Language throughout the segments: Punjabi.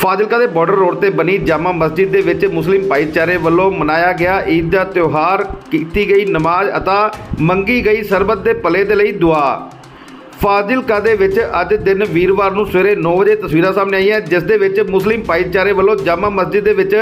ਫਾਜ਼ਿਲਕਾ ਦੇ ਬਾਰਡਰ ਰੋਡ ਤੇ ਬਣੀ ਜਾਮਾ ਮਸਜਿਦ ਦੇ ਵਿੱਚ ਮੁਸਲਿਮ ਭਾਈਚਾਰੇ ਵੱਲੋਂ ਮਨਾਇਆ ਗਿਆ ਈਦ ਦਾ ਤਿਉਹਾਰ, ਕੀਤੀ ਗਈ ਨਮਾਜ਼ ਅਤੇ ਮੰਗੀ ਗਈ ਸਰਬਤ ਦੇ ਭਲੇ ਦੇ ਲਈ ਦੁਆ। ਫਾਜ਼ਿਲਕਾ ਦੇ ਵਿੱਚ ਅੱਜ ਦਿਨ ਵੀਰਵਾਰ ਨੂੰ ਸਵੇਰੇ 9 ਵਜੇ ਤਸਵੀਰਾਂ ਸਾਹਮਣੇ ਆਈਆਂ, ਜਿਸ ਦੇ ਵਿੱਚ ਮੁਸਲਿਮ ਭਾਈਚਾਰੇ ਵੱਲੋਂ ਜਾਮਾ ਮਸਜਿਦ ਦੇ ਵਿੱਚ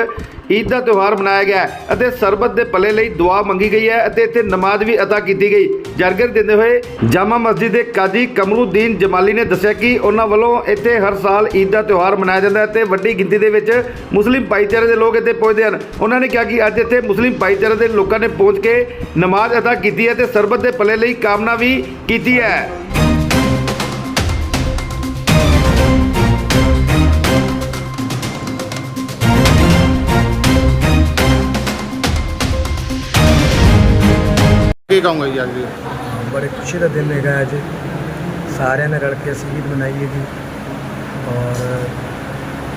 ਈਦ ਦਾ ਤਿਉਹਾਰ ਮਨਾਇਆ ਗਿਆ ਅਤੇ ਸਰਬਤ ਦੇ ਭਲੇ ਲਈ ਦੁਆ ਮੰਗੀ ਗਈ ਹੈ ਅਤੇ ਇੱਥੇ ਨਮਾਜ਼ ਵੀ ਅਦਾ ਕੀਤੀ ਗਈ। ਜਾਣਕਾਰੀ ਦਿੰਦੇ ਹੋਏ ਜਾਮਾ ਮਸਜਿਦ ਦੇ ਕਾਜ਼ੀ ਕਮਰੂਦੀਨ ਜਮਾਲੀ ਨੇ ਦੱਸਿਆ ਕਿ ਉਹਨਾਂ ਵੱਲੋਂ ਇੱਥੇ ਹਰ ਸਾਲ ਈਦ ਦਾ ਤਿਉਹਾਰ ਮਨਾਇਆ ਜਾਂਦਾ ਹੈ ਤੇ ਵੱਡੀ ਗਿਣਤੀ ਦੇ ਵਿੱਚ ਮੁਸਲਿਮ ਭਾਈਚਾਰੇ ਦੇ ਲੋਕ ਇੱਥੇ ਪਹੁੰਚਦੇ ਹਨ। ਉਹਨਾਂ ਨੇ ਕਿਹਾ ਕਿ ਅੱਜ ਇੱਥੇ ਮੁਸਲਿਮ ਭਾਈਚਾਰੇ ਦੇ ਲੋਕਾਂ ਨੇ ਪਹੁੰਚ ਕੇ ਨਮਾਜ਼ ਅਦਾ ਕੀਤੀ ਹੈ ਤੇ ਸਰਬਤ ਦੇ ਭਲੇ ਲਈ ਕਾਮਨਾ ਵੀ ਕੀਤੀ ਹੈ। ਕੀ ਕਹੋਗੇ ਜੀ ਅੱਜ ਦੀ ਬੜੇ ਖੁਸ਼ੀ ਦਾ ਦਿਨ ਹੈਗਾ ਅੱਜ। ਸਾਰਿਆਂ ਨੇ ਰਲ ਕੇ ਅਸੀਂ ਈਦ ਮਨਾਈ ਹੈਗੀ। ਔਰ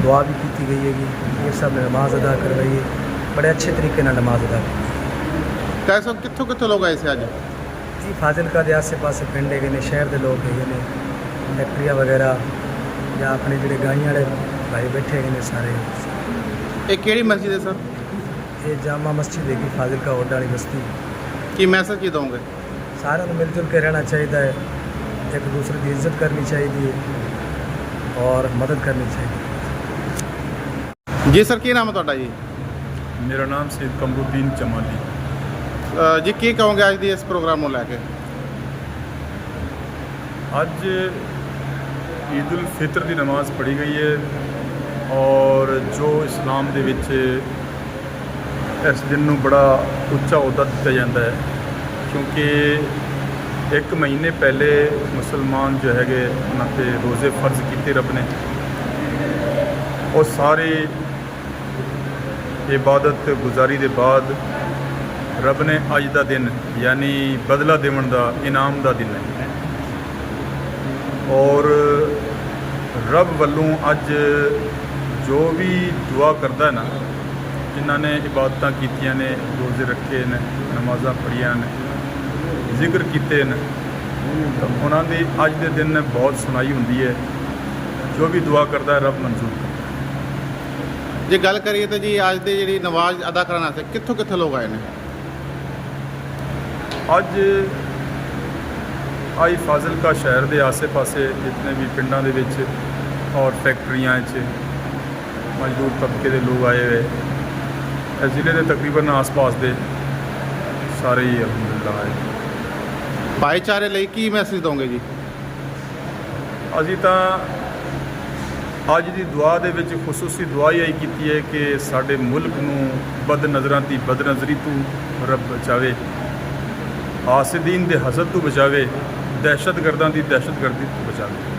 ਦੁਆ ਵੀ ਕੀਤੀ ਗਈ ਹੈਗੀ ਇਹ ਸਭ ਨੇ ਨਮਾਜ਼ ਅਦਾ ਕਰਵਾਈ ਬੜੇ ਅੱਛੇ ਤਰੀਕੇ ਨਾਲ ਨਮਾਜ਼ ਅਦਾ ਕਹਿ ਸਕ ਕਿੱਥੋਂ ਕਿੱਥੋਂ ਲੋਕ ਆਏ ਸੀ ਅੱਜ? ਜੀ ਫਾਜ਼ਿਲਕਾ ਦੇ ਆਸੇ-ਪਾਸੇ ਪਿੰਡ ਹੈਗੇ ਨੇ ਸ਼ਹਿਰ ਦੇ ਲੋਕ ਹੈਗੇ ਨੇ। ਫੈਕਟਰੀਆਂ ਵਗੈਰਾ ਜਾਂ ਆਪਣੇ ਜਿਹੜੇ ਗਾਈਆਂ ਵਾਲੇ ਭਾਈ ਬੈਠੇ ਹੈਗੇ ਨੇ ਸਾਰੇ। ਇਹ ਕਿਹੜੀ ਮਸਜਿਦ ਹੈ ਸਰ? ਇਹ ਜਾਮਾ ਮਸਜਿਦ ਹੈਗੀ ਫਾਜ਼ਿਲਕਾ ਓਡਾ ਵਾਲੀ ਬਸਤੀ ਕੀ ਮੈਸੇਜ ਕੀ ਦੋਗੇ? ਸਾਰਿਆਂ ਨੂੰ ਮਿਲ ਜੁਲ ਕੇ ਰਹਿਣਾ ਚਾਹੀਦਾ ਹੈ। ਇੱਕ ਦੂਸਰੇ ਦੀ ਇੱਜ਼ਤ ਕਰਨੀ ਚਾਹੀਦੀ ਹੈ ਔਰ ਮਦਦ ਕਰਨੀ ਚਾਹੀਦੀ ਹੈ। ਜੀ ਸਰ ਕੀ ਨਾਮ ਹੈ ਤੁਹਾਡਾ ਜੀ? ਮੇਰਾ ਨਾਮ ਸੇਦ ਕਮਰੁਦੀਨ ਜਮਾਲੀ ਅ, ਜੀ ਕੀ ਕਹੋਗੇ ਅੱਜ ਦੀ ਇਸ ਪ੍ਰੋਗਰਾਮ ਨੂੰ ਲੈ ਕੇ? ਅੱਜ ਈਦ ਉਲ ਫਿਤਰ ਦੀ ਨਮਾਜ਼ ਪੜ੍ਹੀ ਗਈ ਹੈ ਔਰ ਜੋ ਇਸਲਾਮ ਦੇ ਵਿੱਚ ਇਸ ਦਿਨ ਨੂੰ ਬੜਾ ਉੱਚਾ ਅਹੁਦਾ ਦਿੱਤਾ ਜਾਂਦਾ ਹੈ, ਕਿਉਂਕਿ ਇੱਕ ਮਹੀਨੇ ਪਹਿਲੇ ਮੁਸਲਮਾਨ ਜੋ ਹੈਗੇ ਉਹਨਾਂ ਤੇ ਰੋਜ਼ੇ ਫਰਜ਼ ਕੀਤੇ ਰੱਬ ਨੇ। ਉਹ ਸਾਰੇ ਇਬਾਦਤ ਗੁਜ਼ਾਰੀ ਦੇ ਬਾਅਦ ਰੱਬ ਨੇ ਅੱਜ ਦਾ ਦਿਨ, ਯਾਨੀ ਬਦਲਾ ਦੇਵਣ ਦਾ, ਇਨਾਮ ਦਾ ਦਿਨ ਹੈ। ਔਰ ਰੱਬ ਵੱਲੋਂ ਅੱਜ ਜੋ ਵੀ ਦੁਆ ਕਰਦਾ ਨਾ ਜਿਨ੍ਹਾਂ ਨੇ ਇਬਾਦਤਾਂ ਕੀਤੀਆਂ ਨੇ ਰੋਜ਼ੇ ਰੱਖੇ ਨੇ ਨਮਾਜ਼ਾਂ ਪੜ੍ਹੀਆਂ ਨੇ ਜ਼ਿਕਰ ਕੀਤੇ ਨੇ ਤਾਂ ਉਹਨਾਂ ਦੀ ਅੱਜ ਦੇ ਦਿਨ ਬਹੁਤ ਸੁਣਾਈ ਹੁੰਦੀ ਹੈ। ਜੋ ਵੀ ਦੁਆ ਕਰਦਾ ਹੈ ਰੱਬ ਮਨਜ਼ੂਰ। ਜੇ ਗੱਲ ਕਰੀਏ ਤਾਂ ਜੀ ਅੱਜ ਦੀ ਜਿਹੜੀ ਨਮਾਜ਼ ਅਦਾ ਕਰਨ ਵਾਸਤੇ ਕਿੱਥੋਂ ਕਿੱਥੋਂ ਲੋਕ ਆਏ ਨੇ? ਅੱਜ ਆਈ ਫਾਜ਼ਿਲਕਾ ਸ਼ਹਿਰ ਦੇ ਆਸੇ-ਪਾਸੇ ਜਿਤਨੇ ਵੀ ਪਿੰਡਾਂ ਦੇ ਵਿੱਚ ਔਰ ਫੈਕਟਰੀਆਂ 'ਚ ਮਜ਼ਦੂਰ ਤਬਕੇ ਦੇ ਲੋਕ ਆਏ ਹੋਏ। ਇਸ ਜ਼ਿਲ੍ਹੇ ਦੇ ਤਕਰੀਬਨ ਆਸ-ਪਾਸ ਦੇ ਸਾਰੇ ਹੀ ਅਲਹਮਦੁਲਿਲਾ ਆਏ ਭਾਈਚਾਰੇ ਲਈ ਕੀ ਮੈਸੇਜ ਦਵੋਗੇ ਜੀ? ਅਸੀਂ ਤਾਂ ਅੱਜ ਦੀ ਦੁਆ ਦੇ ਵਿੱਚ ਖੁਸੂਸੀ ਦੁਆ ਹੀ ਆਈ ਕੀਤੀ ਹੈ ਕਿ ਸਾਡੇ ਮੁਲਕ ਨੂੰ ਬਦ ਨਜ਼ਰਾਂ ਦੀ ਬਦਨਜ਼ਰੀ ਤੋਂ ਰੱਬ ਬਚਾਵੇ ਹਾਸਦੀਨ ਦੇ ਹਸਦ ਤੋਂ ਬਚਾਵੇ ਦਹਿਸ਼ਤਗਰਦਾਂ ਦੀ ਦਹਿਸ਼ਤਗਰਦੀ ਤੋਂ ਬਚਾਵੇ।